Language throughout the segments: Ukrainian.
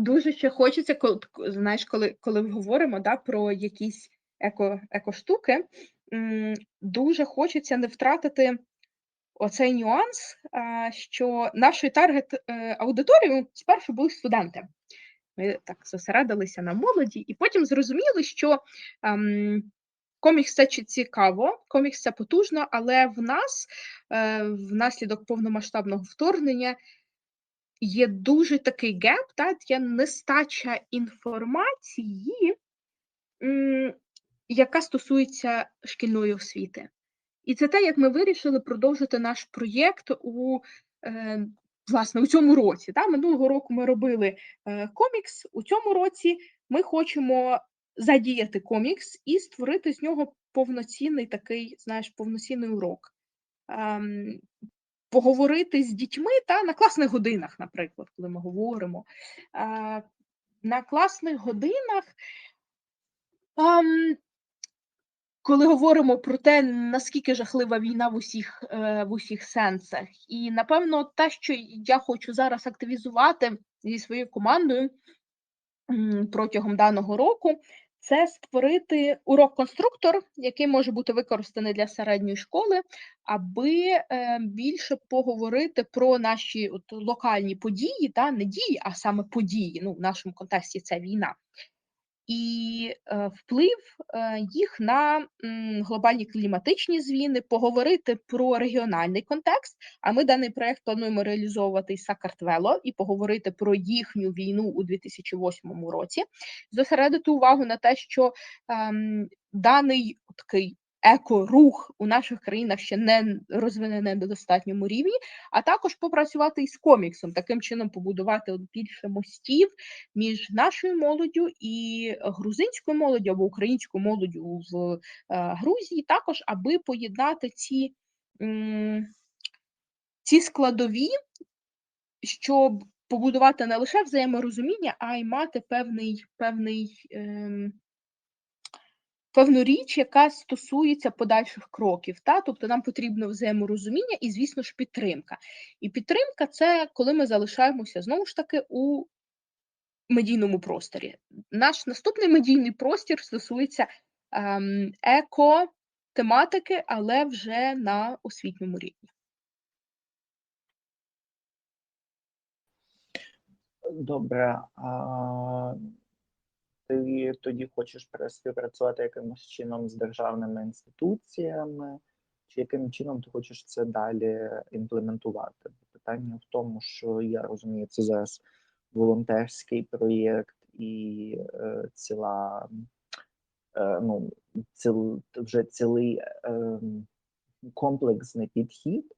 Дуже ще хочеться, коли знаєш, коли коли говоримо да, про якісь еко екоштуки, дуже хочеться не втратити оцей нюанс, що нашою таргет е, аудиторією спершу були студенти. Ми так зосередилися на молоді, і потім зрозуміли, що ем, комікс це цікаво, комікс це потужно, але в нас е, внаслідок повномасштабного вторгнення є дуже такий геп, та, є нестача інформації, яка стосується шкільної освіти. І це те, як ми вирішили продовжити наш проєкт у е, власне у цьому році. Та? Минулого року ми робили е, комікс. У цьому році ми хочемо задіяти комікс і створити з нього повноцінний такий, знаєш, повноцінний урок. Ем, поговорити з дітьми та на класних годинах, наприклад, коли ми говоримо. На класних годинах. Коли говоримо про те, наскільки жахлива війна в усіх е, в усіх сенсах, і напевно, те, що я хочу зараз активізувати зі своєю командою протягом даного року, це створити урок-конструктор, який може бути використаний для середньої школи, аби е, більше поговорити про наші от, локальні події, та не дії, а саме події. Ну, в нашому контексті це війна і е, вплив е, їх на глобальні кліматичні зміни, поговорити про регіональний контекст. А ми даний проект плануємо реалізовувати із Сакартвело і поговорити про їхню війну у 2008 році, зосередити увагу на те, що ем, даний такий екорух у наших країнах ще не розвинений на достатньому рівні, а також попрацювати із коміксом, таким чином побудувати більше мостів між нашою молоддю і грузинською молоддю або українською молоддю в е, Грузії, також аби поєднати ці, ці складові, щоб побудувати не лише взаєморозуміння, а й мати певний певний. Ем, певну річ, яка стосується подальших кроків. Та? Тобто нам потрібно взаєморозуміння і, звісно ж, підтримка. І підтримка це коли ми залишаємося знову ж таки у медійному просторі. Наш наступний медійний простір стосується ем, еко-тематики, але вже на освітньому рівні. Добре. Ти тоді хочеш співпрацювати якимось чином з державними інституціями, чи яким чином ти хочеш це далі імплементувати? Питання в тому, що я розумію, це зараз волонтерський проєкт і е, ціла е, ну, ціл, вже цілий е, комплексний підхід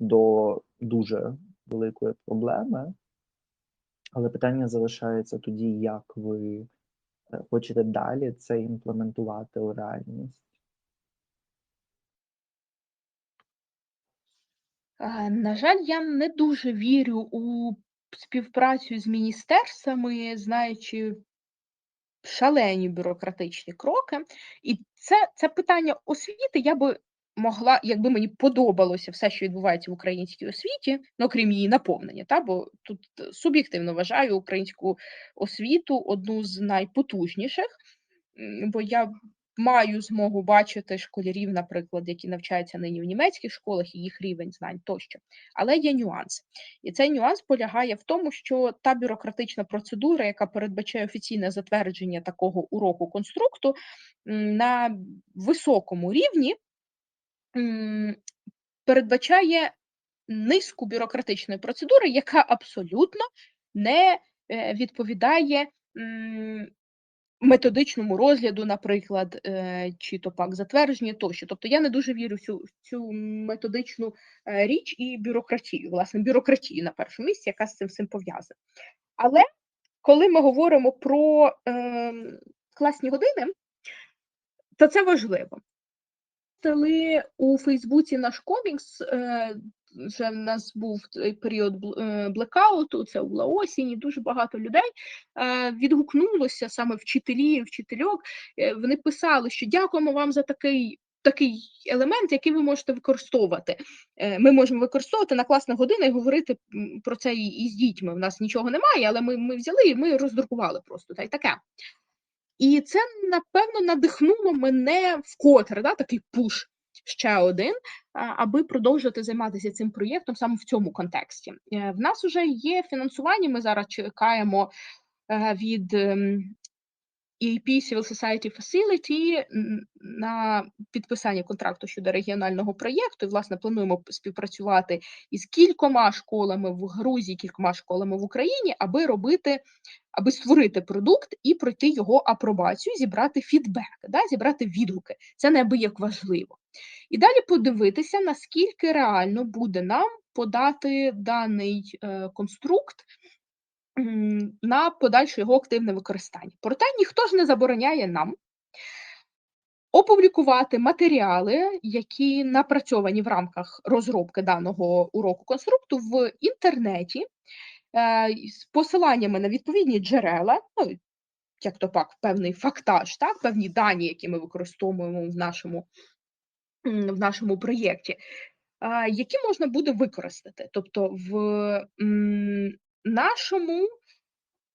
до дуже великої проблеми. Але питання залишається тоді, як ви Е, хочете далі це імплементувати у реальність? На жаль, я не дуже вірю у співпрацю з міністерствами, знаючи шалені бюрократичні кроки. І це це питання освіти я би могла, якби мені подобалося все, що відбувається в українській освіті, ну крім її наповнення, та бо тут е, суб'єктивно вважаю українську освіту одну з найпотужніших, бо я маю змогу бачити школярів, наприклад, які навчаються нині в німецьких школах і їх рівень знань тощо. Але є нюанс, і цей нюанс полягає в тому, що та бюрократична процедура, яка передбачає офіційне затвердження такого уроку конструкту на високому рівні передбачає низку бюрократичної процедури, яка абсолютно не е, відповідає методичному розгляду, наприклад, е, чи то пак затвердження тощо. Тобто я не дуже вірю в цю, цю методичну е, річ і бюрократію, власне, бюрократію на першому місці, яка з цим всім пов'язана. Але коли ми говоримо про е, класні години, то це важливо випустили у Фейсбуці наш комікс. Е, вже в нас був період е, блекауту, це була осінь, і дуже багато людей е, відгукнулося саме вчителі, вчительок. Вони писали, що дякуємо вам за такий такий елемент, який ви можете використовувати. Ми можемо використовувати на класних годинах і говорити про це і, і з дітьми. У нас нічого немає, але ми, ми взяли і ми роздрукували просто та й таке. І це, напевно, надихнуло мене вкотре, да, такий пуш ще один, аби продовжувати займатися цим проєктом саме в цьому контексті. Е, В нас вже є фінансування. Ми зараз чекаємо е, від ем, EAP Civil Society Facility на підписання контракту щодо регіонального проєкту. І, власне, плануємо співпрацювати із кількома школами в Грузії, кількома школами в Україні, аби робити, аби створити продукт і пройти його апробацію, зібрати фідбек, да, зібрати відгуки. Це неабияк важливо. І далі подивитися, наскільки реально буде нам подати даний е, конструкт на подальше його активне використання. Проте ніхто ж не забороняє нам опублікувати матеріали, які напрацьовані в рамках розробки даного уроку конструкту в інтернеті е, з посиланнями на відповідні джерела, ну, як то пак, певний фактаж, так, певні дані, які ми використовуємо в нашому, в нашому проєкті, які можна буде використати. Тобто в нашому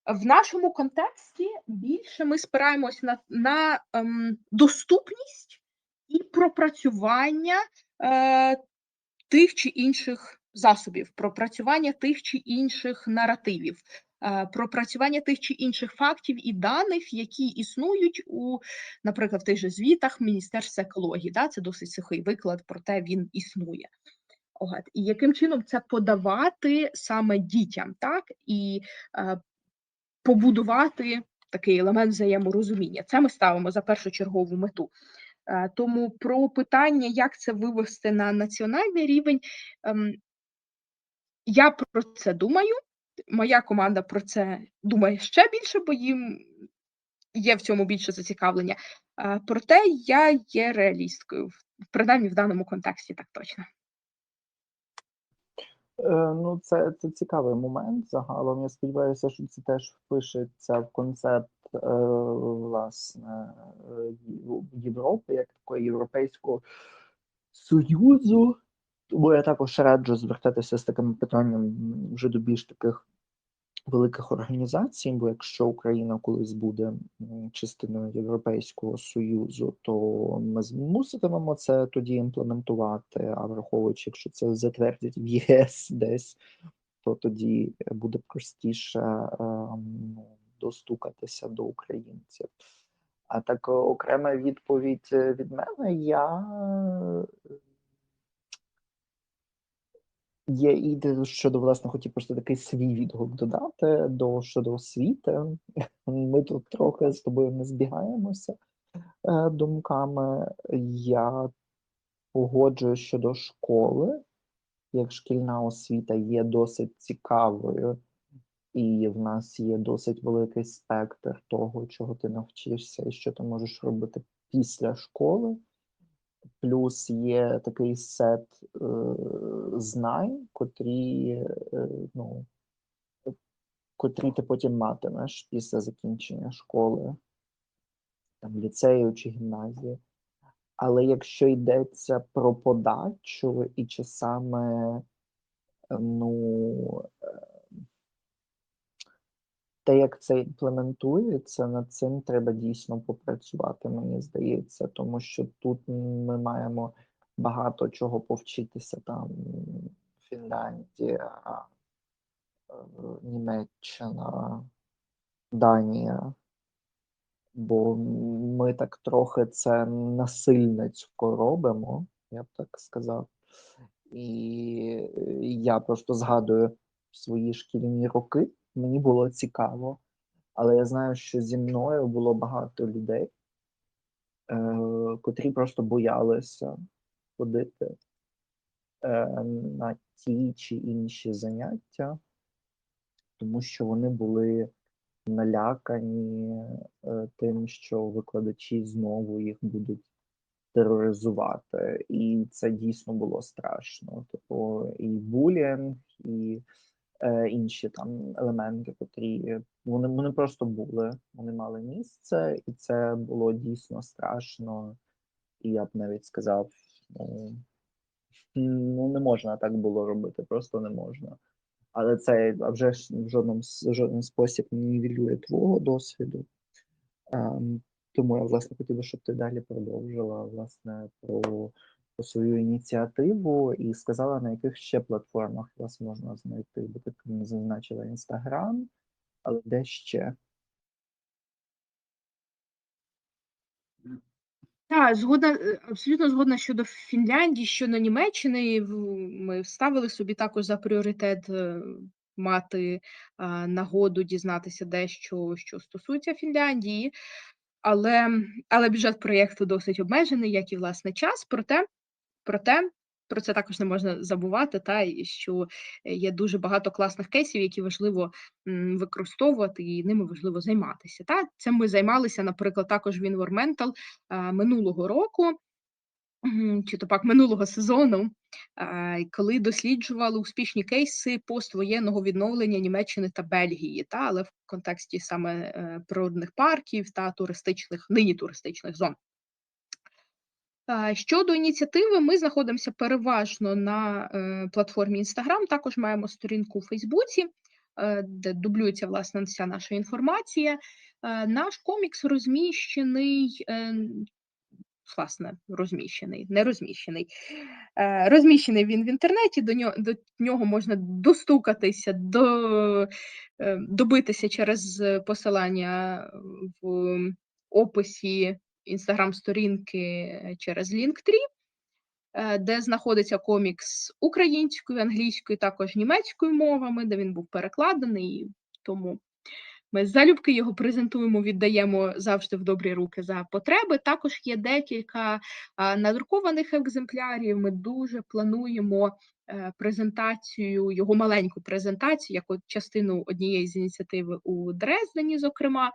в нашому контексті більше ми спираємось на, на ем, доступність і пропрацювання е, тих чи інших засобів, пропрацювання тих чи інших наративів, е, пропрацювання тих чи інших фактів і даних, які існують у, наприклад, в тих же звітах Міністерства екології. Да? Це досить сухий виклад, проте він існує. От. І яким чином це подавати саме дітям, так? І е, побудувати такий елемент взаєморозуміння. Це ми ставимо за першочергову мету. Е, Тому про питання, як це вивести на національний рівень, ем, я про це думаю. Моя команда про це думає ще більше, бо їм є в цьому більше зацікавлення. Е, Проте я є реалісткою, принаймні в даному контексті, так точно. Е, Ну, це, це цікавий момент загалом. Я сподіваюся, що це теж впишеться в концепт е, власне е, Європи, як такої європейського союзу. Тому я також раджу звертатися з таким питанням вже до більш таких великих організацій, бо якщо Україна колись буде частиною Європейського Союзу, то ми змуситимемо це тоді імплементувати. А враховуючи, якщо це затвердять в ЄС десь, то тоді буде простіше ем, ну, достукатися до українців. А так е, окрема відповідь е, від мене, я е, Є і щодо, власне, хотів просто такий свій відгук додати до щодо освіти. Ми тут трохи з тобою не збігаємося е, думками. Я погоджуюсь щодо школи, як шкільна освіта є досить цікавою, і в нас є досить великий спектр того, чого ти навчишся і що ти можеш робити після школи. Плюс є такий сет е, знань, котрі, е, ну, котрі ти потім матимеш після закінчення школи, там, ліцею чи гімназії. Але якщо йдеться про подачу і чи саме е, ну, е, те, як це імплементується, над цим треба дійсно попрацювати, мені здається, тому що тут ми маємо багато чого повчитися там Фінляндія, Німеччина, Данія. Бо ми так трохи це насильницько робимо, я б так сказав. І я просто згадую свої шкільні роки. Мені було цікаво, але я знаю, що зі мною було багато людей, е, котрі просто боялися ходити е, на ті чи інші заняття, тому що вони були налякані е, тим, що викладачі знову їх будуть тероризувати. І це дійсно було страшно. Типу, і булінг, і інші там елементи, котрі вони, вони просто були, вони мали місце, і це було дійсно страшно І я б навіть сказав, ну, ну не можна так було робити, просто не можна. Але це вже в жодному жоден спосіб не нівелює твого досвіду. Ем, тому я власне хотів би, щоб ти далі продовжила власне про свою ініціативу і сказала, на яких ще платформах вас можна знайти, бо ти не зазначила Інстаграм, але де ще? Так, згодна, е, абсолютно згодна щодо Фінляндії, щодо Німеччини. Ми ставили собі також за пріоритет е, мати нагоду дізнатися дещо, що стосується Фінляндії, але, але бюджет проєкту досить обмежений, як і власне час. Проте, проте про це також не можна забувати, та і що е, є дуже багато класних кейсів, які важливо використовувати, і ними важливо займатися. Та цим ми займалися, наприклад, також в а, минулого року, чи то пак минулого сезону, коли досліджували успішні кейси поствоєнного відновлення Німеччини та Бельгії, та але в контексті саме е, природних парків та туристичних нині туристичних зон. Щодо ініціативи, ми знаходимося переважно на е, платформі Instagram, також маємо сторінку у Фейсбуці, е, де дублюється власне вся наша інформація. Е, Наш комікс розміщений, власне, розміщений, не розміщений. Розміщений він в інтернеті, до нього, до нього можна достукатися, до, добитися через посилання в описі інстаграм-сторінки е, через Linktree, е, де знаходиться комікс українською, англійською, також німецькою мовами, де він був перекладений. Тому ми залюбки його презентуємо, віддаємо завжди в добрі руки за потреби. Також є декілька надрукованих екземплярів. Ми дуже плануємо е, презентацію, його маленьку презентацію, як от частину однієї з ініціативи у Дрездені, зокрема.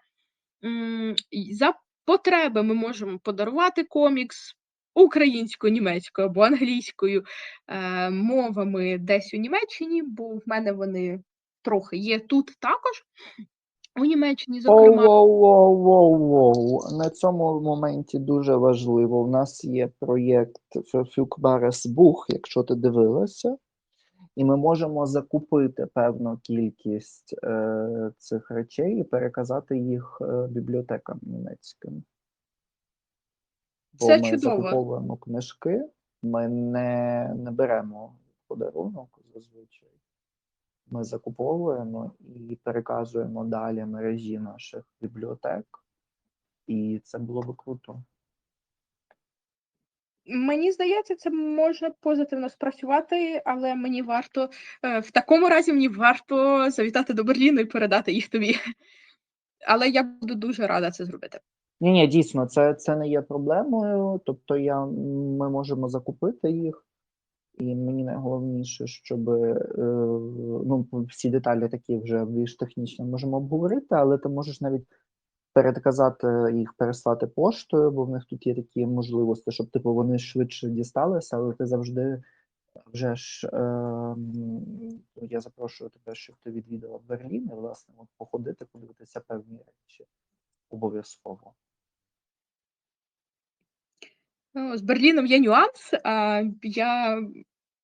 За потреби ми можемо подарувати комікс українською, німецькою або англійською е, мовами десь у Німеччині, бо в мене вони трохи є тут також. У Німеччині, зокрема, Воу-воу-воу-воу-воу. На цьому моменті дуже важливо. У нас є проєкт Verfügbares Buch, якщо ти дивилася, і ми можемо закупити певну кількість е, цих речей і переказати їх е, бібліотекам німецьким. Бо Це ми чудово. закуповуємо книжки, ми не, не беремо подарунок зазвичай. Ми закуповуємо і переказуємо далі мережі наших бібліотек, і це було би круто. Мені здається, це може позитивно спрацювати, але мені варто е, в такому разі мені варто завітати до Берліну і передати їх тобі. Але я буду дуже рада це зробити. Ні, ні, дійсно, це, це не є проблемою. Тобто, я, ми можемо закупити їх, і мені найголовніше, щоб е, ну, всі деталі такі вже більш технічно можемо обговорити, але ти можеш навіть передказати їх переслати поштою, бо в них тут є такі можливості, щоб типу вони швидше дісталися, але ти завжди вже ж е, я запрошую тебе, щоб ти відвідала Берлін і власне от походити, подивитися певні речі. Обов'язково. Ну, З Берліном є нюанс. А я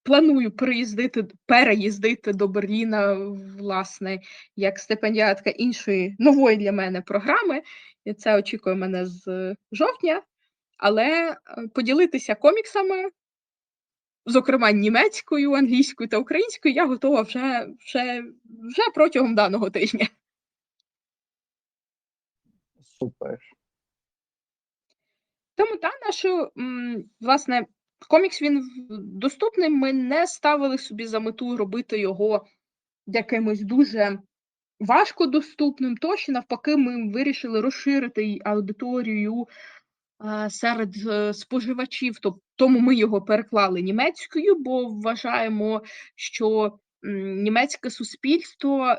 планую приїздити, переїздити до Берліна, власне, як стипендіатка іншої нової для мене програми. І це очікує мене з жовтня. Але е, поділитися коміксами, зокрема німецькою, англійською та українською, я готова вже, вже, вже протягом даного тижня. Супер. Тому та нашу, власне, комікс він доступний. Ми не ставили собі за мету робити його якимось дуже важко доступним. Тощо навпаки, ми вирішили розширити аудиторію серед е, споживачів. Тоб- Тому ми його переклали німецькою, бо вважаємо, що німецьке суспільство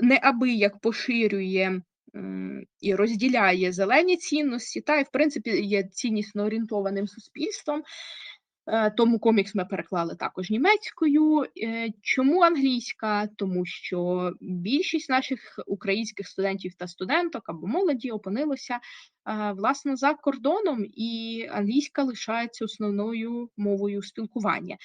неабияк поширює і розділяє зелені цінності, та й в принципі є ціннісно орієнтованим суспільством. Е, Тому комікс ми переклали також німецькою. Е, Чому англійська? Тому що більшість наших українських студентів та студенток або молоді опинилося е, власне за кордоном, і англійська лишається основною мовою спілкування.